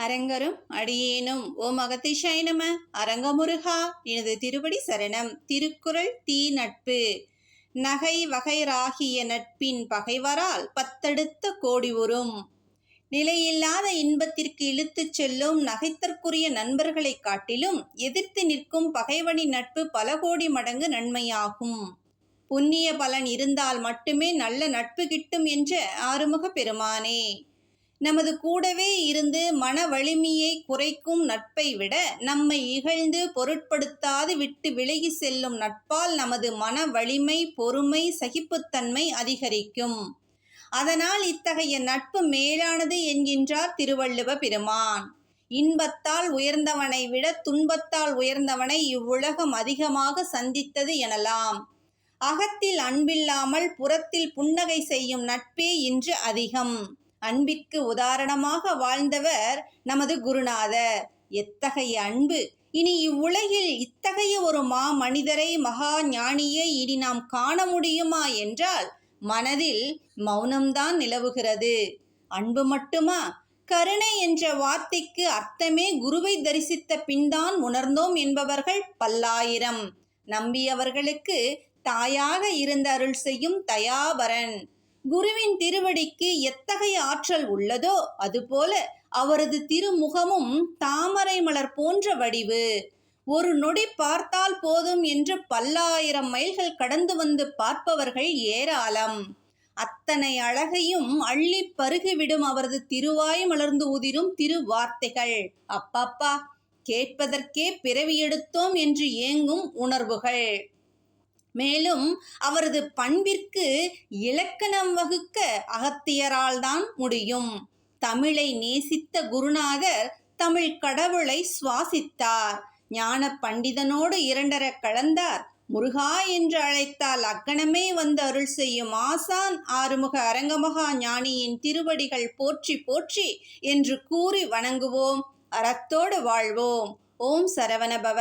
அரங்கரும் அடியேனும். ஓம் அகத்திஷாய் நம அரங்கமுருகா எனது திருவடி சரணம். திருக்குறள் தீ நட்பு. நகை வகைராகிய நட்பின் பகைவரால் பத்தெடுத்த கோடி உறும். நிலையில்லாத இன்பத்திற்கு இழுத்துச் செல்லும் நகைத்தற்குரிய நண்பர்களைக் காட்டிலும் எதிர்த்து நிற்கும் பகைவனி நட்பு பல கோடி மடங்கு நன்மையாகும். புண்ணிய பலன் இருந்தால் மட்டுமே நல்ல நட்பு கிட்டும் என்ற ஆறுமுக பெருமானே. நமது கூடவே இருந்து மன வலிமையை குறைக்கும் நட்பை விட நம்மை இகழ்ந்து பொருட்படுத்தாது விட்டு விலகி செல்லும் நட்பால் நமது மன வலிமை பொறுமை சகிப்புத்தன்மை அதிகரிக்கும். அதனால் இத்தகைய நட்பு மேலானது என்கின்றார் திருவள்ளுவ பெருமான். இன்பத்தால் உயர்ந்தவனை விட துன்பத்தால் உயர்ந்தவனை இவ்வுலகம் அதிகமாக சந்தித்தது எனலாம். அகத்தில் அன்பில்லாமல் புறத்தில் புன்னகை செய்யும் நட்பே இன்று அதிகம். அன்பிற்கு உதாரணமாக வாழ்ந்தவர் நமது குருநாதர். எத்தகைய அன்பு! இனி இவ்வுலகில் இத்தகைய ஒரு மா மனிதரை மகா ஞானியை இனி நாம் காண முடியுமா என்றால் மனதில் மௌனம்தான் நிலவுகிறது. அன்பு மட்டுமா? கருணை என்ற வார்த்தைக்கு அர்த்தமே குருவை தரிசித்த பின்தான் உணர்ந்தோம் என்பவர்கள் பல்லாயிரம். நம்பியவர்களுக்கு தாயாக இருந்த அருள் செய்யும் தயாபரன். குருவின் திருவடிக்கு எத்தகைய ஆற்றல் உள்ளதோ அதுபோல அவரது திருமுகமும் தாமரை மலர் போன்ற வடிவு. ஒரு நொடி பார்த்தால் போதும் என்று பல்லாயிரம் மைல்கள் கடந்து வந்து பார்ப்பவர்கள் ஏராளம். அத்தனை அழகையும் அள்ளி பருகிவிடும் அவரது திருவாய் மலர்ந்து உதிரும் திருவார்த்தைகள். அப்பப்பா கேட்பதற்கே பிறவி எடுத்தோம் என்று ஏங்கும் உணர்வுகள். மேலும் அவரது பண்பிற்கு இலக்கணம் வகுக்க அகத்தியரால் தான் முடியும். தமிழை நேசித்த குருநாதர் தமிழ் கடவுளை சுவாசித்தார். ஞான பண்டிதனோடு இரண்டர கலந்தார். முருகா என்று அழைத்தால் அக்கணமே வந்து அருள் செய்யும் ஆசான் ஆறுமுக அரங்கமகா ஞானியின் திருவடிகள் போற்றி போற்றி என்று கூறி வணங்குவோம். அறத்தோடு வாழ்வோம். ஓம் சரவணபவ.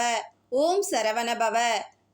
ஓம் சரவணபவ.